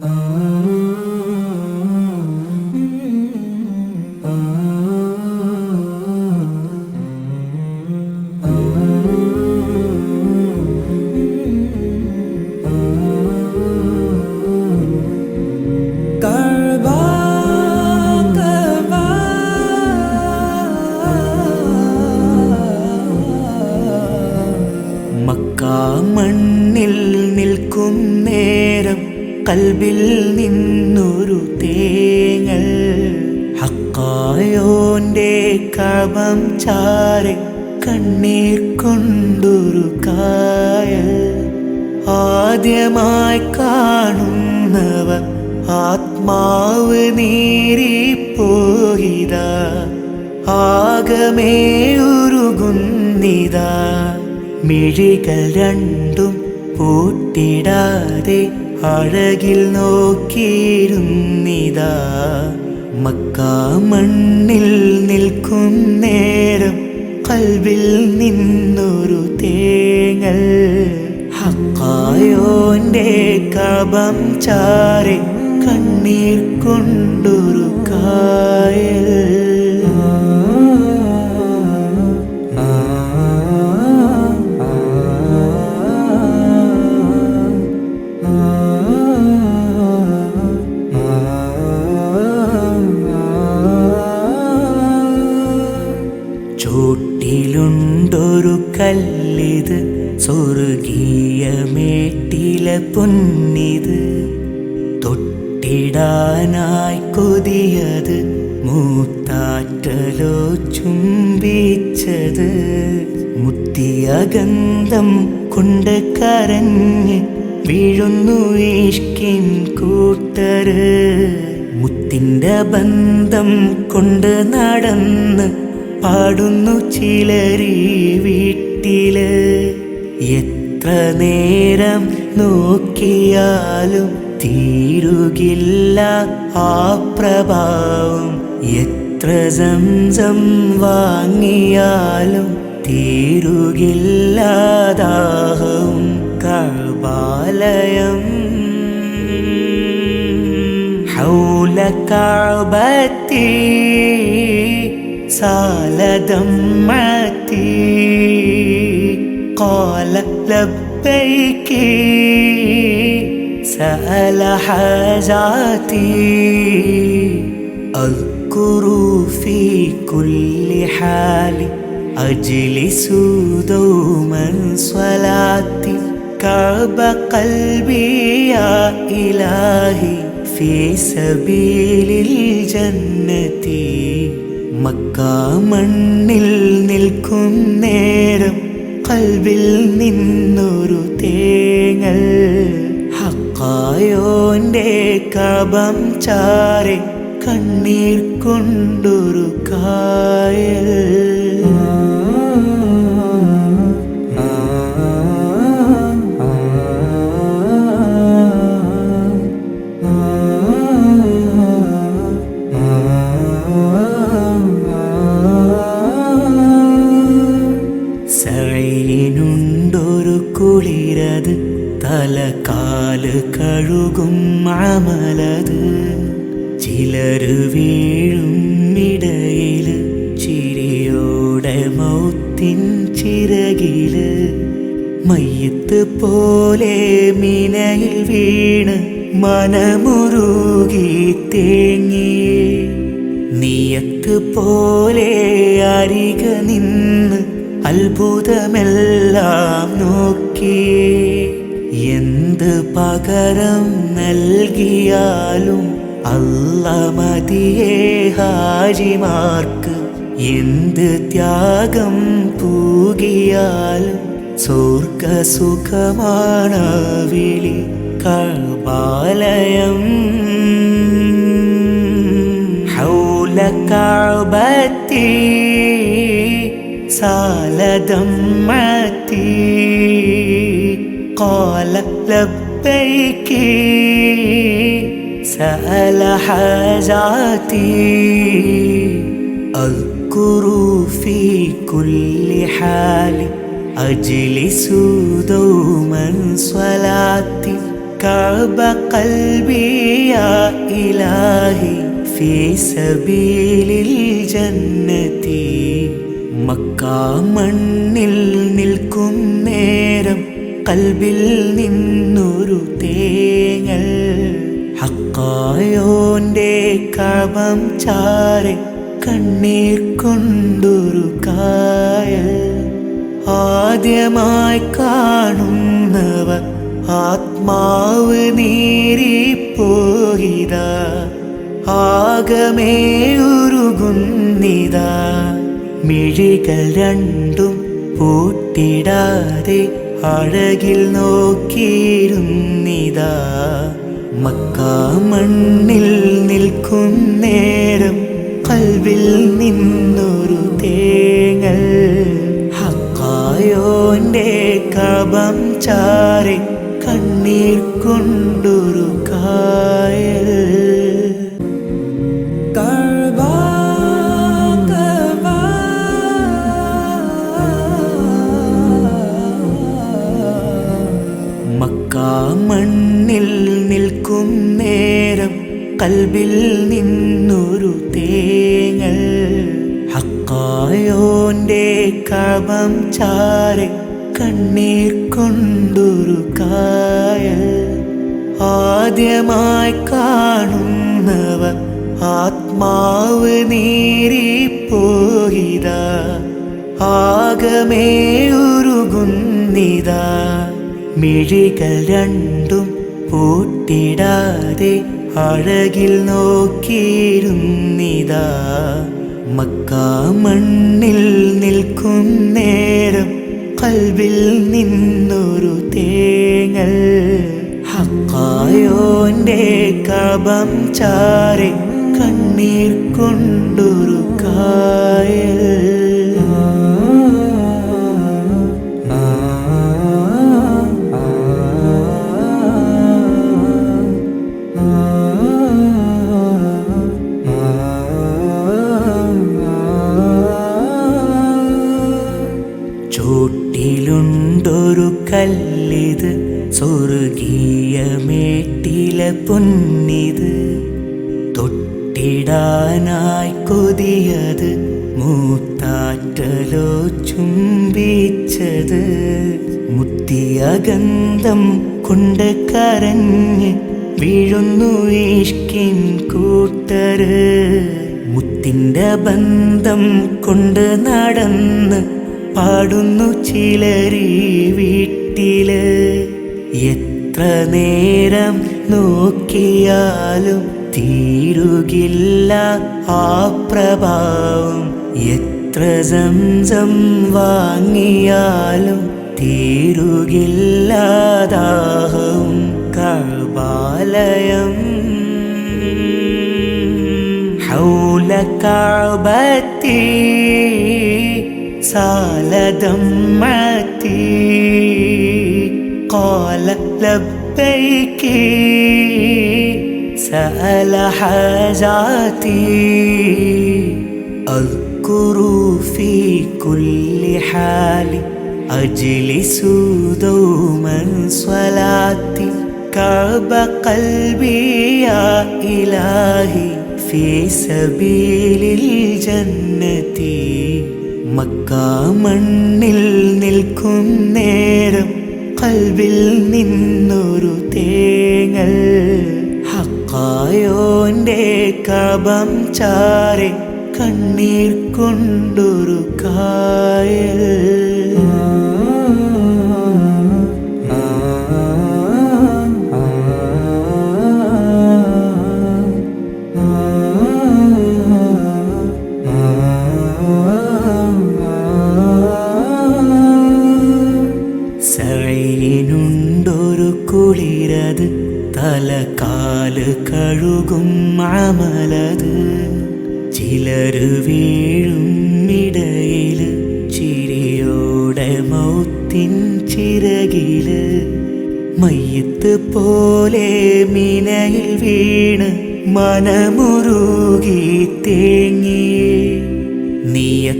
Oh. കൽബിൽ നിന്നൊരു തേങ്ങൽ. ഹക്കായോന്റെ കപം ചാരെ കണ്ണീർ കൊണ്ടൊരു കായൽ. ആദ്യമായി കാണുന്നവ ആത്മാവ് നീറിപ്പോയിത. ആകമേ ഉരുകുന്നിത. മിഴികൾ രണ്ടും പൂട്ടിടാതെ അഴകിൽ നോക്കിയിരുന്നിതാ. മക്ക മണ്ണിൽ നിൽക്കും നേരം കൽവിൽ നിന്നൊരു തേങ്ങൽ. ഹക്കായോന്റെ കപം ചാറി കണ്ണീർ കൊണ്ടൊരു കായൽ. പൊന്നിത് തൊട്ടിടാനായി കൊതിയത് മൂത്താറ്റലോ ചുംബിച്ചത് മുത്തിയ ഗന്ധം കൊണ്ട് കരഞ്ഞ് വീഴുന്നു ഈഷ്കിൻ കൂട്ടര്. മുത്തിന്റെ ബന്ധം കൊണ്ട് നടന്ന് പാടുന്നു ചിലരീ വീട്ടിൽ. എത്ര നേരം നോക്കിയാലും തീരുകില്ല ആ പ്രഭാവം എത്ര സംസം വാങ്ങിയാലും തീരുകില്ല ദാഹവും കബാലയം حول كعبتي سال دمعتي قال لبيك سأل حاجاتي أذكر في كل حال أجلس دوما صلاتي كعب قلبي يا إلهي في سبيل الجنة മക്ക മണ്ണിൽ നിൽക്കും നേരം കൽവിൽ നിന്നൊരു തേങ്ങൽ. ഹക്കായോന്റെ കപം ചാറി കണ്ണീർ കൊണ്ടൊരു കായൽ. തലക്കാൽ കഴുകും അമലത്. ചിലര് വീഴും ഇടയിൽ ചിരിയോടെ മൗത്തിൻ ചിറകിൽ. മയ്യത്ത് പോലെ മിനയിൽ വീണ് മനമുരുകി തേങ്ങി. നീയത്ത് പോലെ അരിക നിന്ന് അത്ഭുതമെല്ലാം നോക്കിയേ എന്ത് പകരം നൽകിയാലും അല്ല മതിയേ ഹാജിമാർക്ക് എന്ത് ത്യാഗം പൂകിയാലും സ്വർഗസുഖമാണ് വിളി കബാലയം ഹൗലക്കാബത്തി സാലതമ്മത്തി قال لبيك سأل حاجاتي أذكر في كل حال أجلس دوما صلاتي كعب قلبي يا إلهي في سبيل الجنة മക്കാ മണ്ണിൽ നിൽക്കും നേരം കൽബിൽ നിന്നൊരു തേങ്ങൽ. ഹക്കായോന്റെ കപം ചാരെ കണ്ണീർ കൊണ്ടൊരു കായൽ. ആദ്യമായി കാണുന്നവർ ആത്മാവ് നീറിപ്പോകിത. ആകമേ ഉരുകുന്നിത. മിഴികൾ രണ്ടും പൂട്ടിടാതെ അഴകിൽ നോക്കിയിരുന്നിതാ. മക്ക മണ്ണിൽ നിൽക്കും നേരം കൽവിൽ നിന്നൊരു തേങ്ങൽ. ഹക്കായോന്റെ കപം ചാറി കണ്ണീർ കൊണ്ടൊരു മക്കാ മണ്ണിൽ നിൽക്കും നേരം കൽബിൽ നിന്നൊരു തേങ്ങൾ ഹക്കായോന്റെ കപം ചാരെ കണ്ണീർ കൊണ്ടൊരു കായൽ. ആദ്യമായി കാണുന്നവർ ആത്മാവ് നീറിപ്പോകിത ആകമേ ഉരുകുന്നിതാ. മിഴികൾ രണ്ടും പൂട്ടിടാതെ അഴകിൽ നോക്കിയിരുന്നിതാ. മക്കാ മണ്ണിൽ നിൽക്കും നേരം കൽവിൽ നിന്നൊരു തേങ്ങൽ. ഹക്കായോന്റെ കപം ചാരി കണ്ണീർ കൊണ്ടൊരു കായൽ ചോട്ടിലുണ്ടൊരു കല്ലിത് സ്വർഗീയ മേട്ടില പൊന്നിത്. തൊട്ടിടാനായി കൊതിയത് മൂത്താറ്റലോ ചുംബിച്ചത്. മുത്തിയ ഗന്ധം കൊണ്ട് കരഞ്ഞ് വീഴുന്നു ഈഷ്കിൻ കൂട്ടര്. മുത്തിന്റെ ബന്ധം കൊണ്ട് നടന്ന് പാടുന്നു ചിലരി വീട്ടില് എത്ര നേരം നോക്കിയാലും തീരുകില്ല ആ പ്രഭാവം എത്ര സംസം വാങ്ങിയാലും തീരുകില്ല ദാഹവും കബാലയം حول كعبتي سال دمعتي. قال لبيك سأل حاجاتي. أذكر في كل حال أجلس دوما صلاتي. كعب قلبي يا إلهي في سبيل الجنة. മക്കാ മണ്ണിൽ നിൽക്കും നേരം കൽവിൽ നിന്നൊരു തേങ്ങൽ. ഹക്കായോന്റെ കപം ചാറി കണ്ണീർ കൊണ്ടൊരു കായൽ. ചിലര് വീഴും ഇടയിൽ ചിരിയോടെ മൗത്തിൻ ചിറകിൽ. മയ്യത്ത് പോലെ മിനയിൽ വീണ് മനമുരുകി തേങ്ങിയേ നീയ